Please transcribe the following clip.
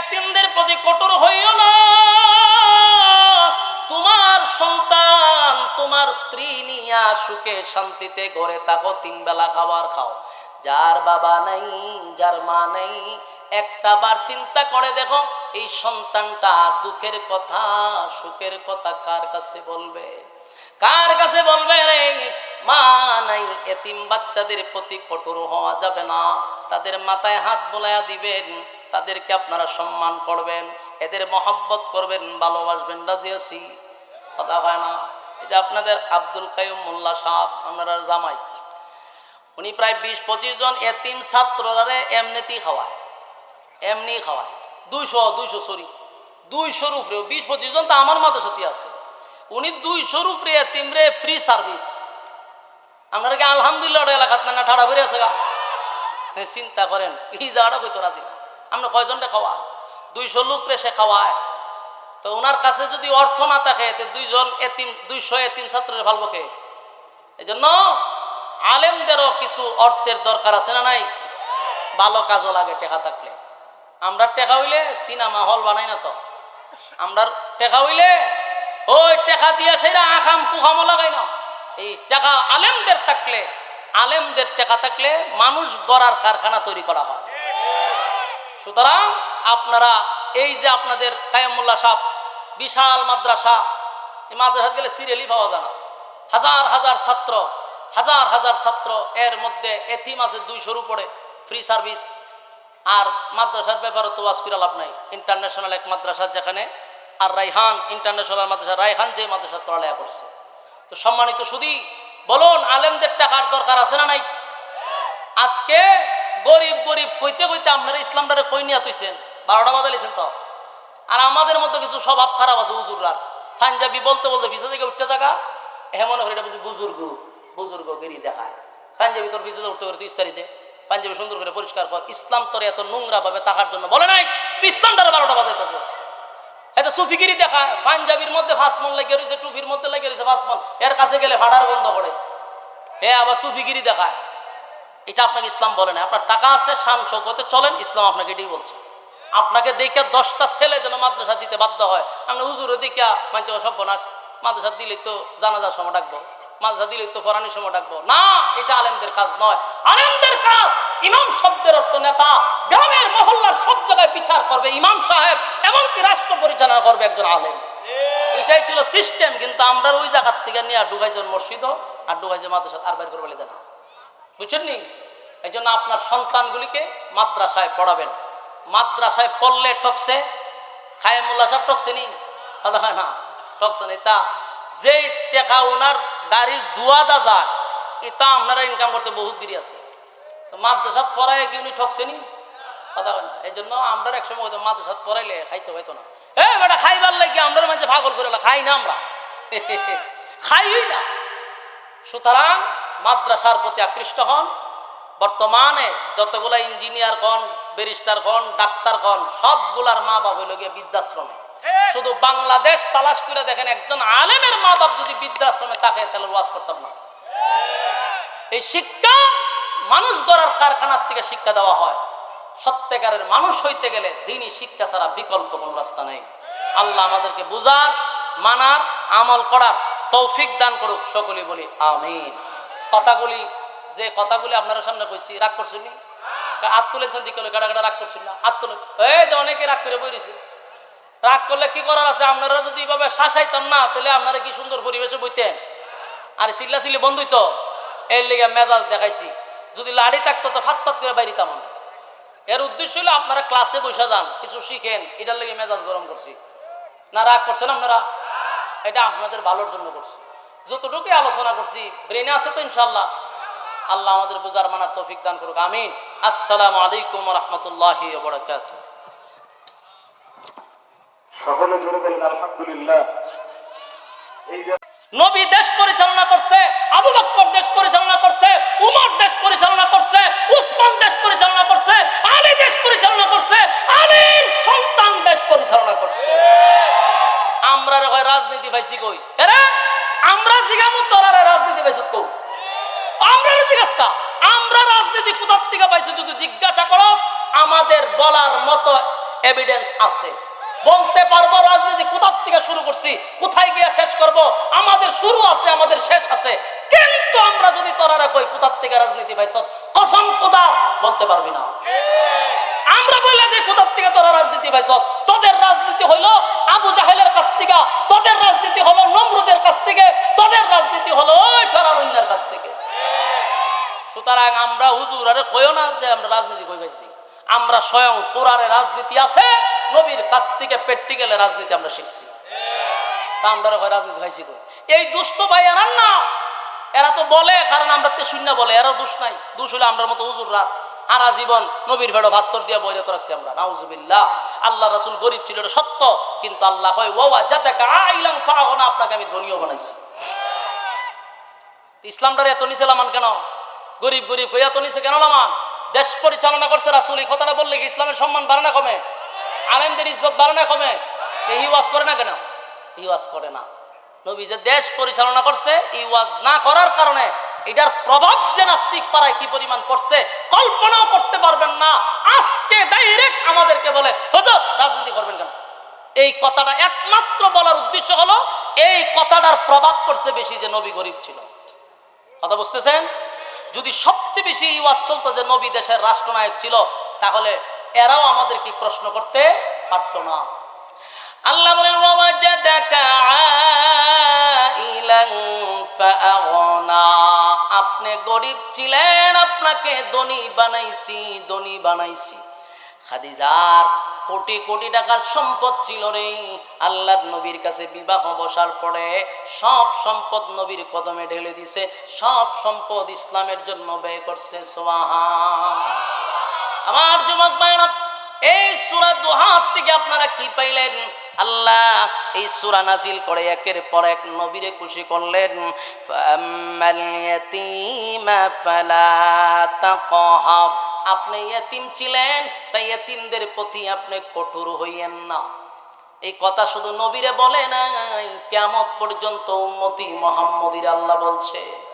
এতিমদের প্রতি কঠোর হইও না। তোমার সন্তান, তোমার স্ত্রী নিয়া সুখে শান্তিতে ঘরে থাকো, তিন বেলা খাবার খাও। যার বাবা নাই, যার মা নেই, একটা বার চিন্তা করে দেখো, এই সন্তানটা দুঃখের কথা, সুখের কথা কার কাছে বলবে? কার কাছে বলবে রে? মা নাই, এতিম বাচ্চাদের প্রতি কঠোর হওয়া যাবে না। তাদের মাথায় হাত বোলায়া দিবেন। তাদেরকে আপনারা সম্মান করবেন, এদের মহব্বত করবেন, ভালোবাসবেন রাজি কথা হয় না। এই যে আপনাদের আব্দুল কাইম মোল্লা সাহ আপনারা জামাই উনি প্রায় বিশ পঁচিশ জন এতিম ছাত্ররারে এমনিতেই খাওয়ায়। এমনি খাওয়ায়। দুইশো দুইশো, সরি, দুইশোর উপরেও। বিশ পঁচিশ জন তো আমার মতো সত্যি আছে। উনি দুইশোর উপরে এতিমরে ফ্রি সার্ভিস। আপনারা কি আলহামদুলিল্লাহ এলাকাত না ঠাড়া বেরিয়ে আছে গা? চিন্তা করেন এই জায়গাটা কইতো রাজি না। আমরা কয়জনটা খাওয়া? দুইশো লোক রে সে খাওয়ায়। তো ওনার কাছে যদি অর্থ না থাকে দুইজন এতিম, দুইশো এতিম ছাত্রের ভালবো কে? এই জন্য আলেমদেরও কিছু অর্থের দরকার আছে না নাই? ভালো কাজও লাগে টেকা থাকলে। আমরা টেকা হইলে সিনেমা হল বানাই না তো। আমরা টেকা হইলে, ওই টেকা দিয়া সেটা আখাম কুখামো লাগাই না। এই টাকা আলেমদের থাকলে, আলেমদের টেকা থাকলে মানুষ গড়ার কারখানা তৈরি করা হয়। সুতরাং আপনারা এই যে আপনাদের কায়ামুল্লা সাহ বিশাল মাদ্রাসা, এই মাদ্রাসা গেলে সিরিয়ালই পাওয়া যায় না। হাজার হাজার ছাত্র, হাজার হাজার ছাত্র এর মধ্যে এতিম আছে দুইশোর উপরে ফ্রি সার্ভিস আর মাদ্রাসার ব্যাপারে তো ওয়াজ লাভ নাই। ইন্টারন্যাশনাল এক মাদ্রাসা যেখানে, আর রাইহান ইন্টারন্যাশনাল মাদ্রাসা রাইহান যে মাদ্রাসা পড়ালেখা করছে। তো সম্মানিত শুধু বলুন, আলেমদের টাকার দরকার আছে না নাই? আজকে গরিব গরিব, কইতে কইতে আপনারা ইসলামটারে কই নিয়ে তুইছেন বারোটা বাজালিছেন তো? আর আমাদের মতো কিছু স্বভাব খারাপ আছে হুজুররার পাঞ্জাবি বলতে বলতে পিছনে থেকে উঠতে জায়গা হ্যাঁ মনে করি এটা বুঝি বুজুর্গ বুজুর্গ গেরি দেখায়। পাঞ্জাবি তোর পিছনে উঠতে করে তুই ইস্তারিতে। পাঞ্জাবি সুন্দর করে পরিষ্কার কর। ইসলাম তোর এত নোংরা ভাবে থাকার জন্য বলে নাই, তুই ইসলামটারে বারোটা বাজাইতেছিস। এটা সুফিগিরি দেখায়, পাঞ্জাবির মধ্যে ফাঁসমন লেগে রয়েছে টুপির মধ্যে লেগে রয়েছে ফাঁসমন এর কাছে গেলে ভাড়ার বন্ধ করে হ্যাঁ আবার সুফিগিরি দেখায়। এটা আপনাকে ইসলাম বলে না। আপনার টাকা আছে, শান, শৌকতে চলেন, ইসলাম আপনাকে এটাই বলছে। আপনাকে দেখে দশটা ছেলে যেন মাদ্রাসা দিতে বাধ্য হয়। আপনি হুজুরে দেখে সব বনাস। মাদ্রাসা দিলে তো জানাজার সময় ডাকবো। মাদ্রাসা দিলে তো ফরানির সময় ডাকবো। না, এটা আলেমদের কাজ নয়। আলেমদের কাজ ইমাম শব্দের অর্থ নেতা। গ্রামের মহল্লার সব জায়গায় বিচার করবে ইমাম সাহেব, এমনকি রাষ্ট্র পরিচালনা করবে একজন আলেম। এটাই ছিল সিস্টেম কিন্তু আমরা ওই জায়গার থেকে নিয়ে আর ডুবাইজন মসজিদ আর ডুবাইজে মাদ্রাসা আর বাইর করে বলে দেন বুঝছেন নি? এই জন্য আপনার সন্তানগুলিকে মাদ্রাসায় পড়াবেন। মাদ্রাসায় পড়লে টকসে খায়মুল্লা সব টকসে নি? কথা হয় না টকসে নেই তা যেই টেকা ওনার গাড়ির দুয়াদা যায় এটা আপনারা ইনকাম করতে বহুত দেরি আছে। তো মাদ্রাসাত পড়ায় কি উনি ঠকছে নি? না। এই জন্য আমরা এক সময় হয়তো মাদ্রাসাত পড়াইলে খাইতে হইতো না। এ বেটা, খাইবার লাগে আমরা মাঝে পাগল করে খাই না আমরা। খাইই না। সুতরাং মাদ্রাসার প্রতি আকৃষ্ট হন বর্তমানে যতগুলা ইঞ্জিনিয়ার হন ব্যারিস্টার হন ডাক্তার হন সবগুলার মা বাপ হইল গিয়ে বৃদ্ধাশ্রমে। শুধু বাংলাদেশ তালাশ করে দেখেন একজন আলেমের মা বাপ যদি বৃদ্ধাশ্রমে থাকে তাহলে ওয়াজ করতাম না। এই! শিক্ষা মানুষ গড়ার কারখানার থেকে শিক্ষা দেওয়া হয়। সত্যিকারের মানুষ হইতে গেলে দিনই শিক্ষা ছাড়া বিকল্প কোনো রাস্তা নেই। আল্লাহ আমাদেরকে বুঝার মানার আমল করার তৌফিক দান করুক সকলে বলি আমিন। কথাগুলি যে কথাগুলি আপনার সামনে কইছি রাগ করছেন নি? হাত তুলেছেন দিকে গাড়া গাড়া রাগ করছেন না? হাত তুলে। এই যে অনেকে রাগ করে বইরেছে রাগ করলে কি করার আছে? আপনারা যদি এইভাবে শাসাইতাম না, তাহলে আপনারা কি সুন্দর পরিবেশে বইতেন? আর চিল্লা চিল্লি বন্ধুই তো। এর লিগে মেজাজ দেখাইছি। যদি লাড়ি থাকতো, তো ফাত ফাত করে বাইরিতাম এর উদ্দেশ্য হলো আপনারা ক্লাসে বসে যান, কিছু শিখেন। এটার লেগে মেজাজ গরম করছি। না রাগ করছেন আপনারা? এটা আপনাদের ভালোর জন্য করছি। যতটুকুই আলোচনা করছি, ব্রেনে আছে তো ইনশাল্লাহ আল্লাহ আমাদের বোঝার মানার তৌফিক দান করুক আমিন। আসসালামু আলাইকুম রহমতুল্লাহ বরকাত সকলে জোরে বলেন আলহামদুলিল্লাহ। এই যে নবী দেশ পরিচালনা করছে আবু বক্কর দেশ পরিচালনা করছে উমর দেশ পরিচালনা করছে উসমান দেশ পরিচালনা করছে আলী দেশ পরিচালনা করছে আলীর সন্তান দেশ পরিচালনা করছে। আমরা রে হয় রাজনীতি পাইছি কই? এরা আমরা জিগামু রাজনীতি পাইছ কই? আমরা কা আমরা রাজনীতি কোথার থেকে যদি জিজ্ঞাসা করো আমাদের বলার মতো এভিডেন্স আছে। বলতে পারব রাজনীতি কোথার থেকে শুরু করছি, কোথায় গিয়ে শেষ করব? আমাদের শুরু আছে, আমাদের শেষ আছে। কিন্তু আমরা যদি তোরারা কই, কোথার থেকে রাজনীতি পাইছ কসম কোদার বলতে পারবি না। আমরা বলে দিই কোথার থেকে তোরা রাজনীতি পাইছ তোদের রাজনীতি হইল আবু জাহেলের কাছ থেকে তোদের রাজনীতি হলো নমরুদের কাছ থেকে তোদের রাজনীতি হলো ওই ফেরাউন্নার কাছ থেকে সুতরাং আমরা হুজুর, আরে কইও না যে আমরা রাজনীতি কই পাইছি? আমরা স্বয়ং কোরআনে রাজনীতি আছে, নবীর কাছ থেকে প্র্যাকটিক্যালে রাজনীতি আমরা শিখছি। তা আমরা রাজনীতি কই? এই দুষ্ট ভাই না, এরা তো বলে, কারণ আমরা শূন্য বলে এরা দোষ নাই। দোষ হলে আমরা মতো হুজুররা। সারা জীবন নবীর ভেড়ো ভাত্তর দিয়ে বইরে তো রাখছি আমরা। আল্লাহ রাসুল গরিব ছিল সত্য। কিন্তু আল্লাহ হয় ওয়া যাতে আইলাম ফাগনা আপনাকে আমি ধনীয় বানাইছি। ইসলামটার এত নিচে লামান কেন? গরিব গরিব হয়ে এত নিচে কেন লামান? দেশ পরিচালনা করছে রাসুল কথাটা বললে কি ইসলামের সম্মান বাড়ে না কমে? আলেমদের ইজ্জত বাড়ে না কমে? এই করে না কেন? এই করে না। নবী যে দেশ পরিচালনা করছে এই না করার কারণে এটার প্রভাব যে নাস্তিক পাড়ায় কি পরিমাণ করছে কল্পনাও করতে পারবেন না। আজকে ডাইরেক্ট আমাদেরকে বলে, হজর, রাজনীতি করবেন কেন? এই কথাটা একমাত্র বলার উদ্দেশ্য হলো, এই কথাটার প্রভাব পড়ছে বেশি যে নবী গরিব ছিল। কথা বুঝতেছেন? যদি সবচেয়ে বেশি এই ওয়াজ চলতো যে নবী দেশের রাষ্ট্রনায়ক ছিল, তাহলে এরাও আমাদেরকে প্রশ্ন করতে পারত না। আল্লাহ বলেন আপনি গরিব ছিলেন, আপনাকে ধনী বানাইছি ধনী বানাইছি। খাদিজার কোটি কোটি টাকার সম্পদ ছিল রে। আল্লাহর নবীর কাছে বিবাহ বসার পরে সব সম্পদ নবীর কদমে ঢেলে দিছে, সব সম্পদ ইসলামের জন্য ব্যয় করছে সোয়াহা আমার যুবক ভাইরা এই সুরা দুহাত থেকে আপনারা কি পাইলেন? আল্লাহ এই সুরা নাজিল করে একের পর এক নবীরে খুশি করলেন, ফাম্মাল ইয়াতীমা ফালা তাকহার আপনি ইয়েতিম ছিলেন, তাই ইয়েতিমদের প্রতি আপনি কঠোর হইয়েন না। এই কথা শুধু নবীরে বলে নাই কেমত পর্যন্ত উন্মতি মোহাম্মদির আল্লাহ বলছে।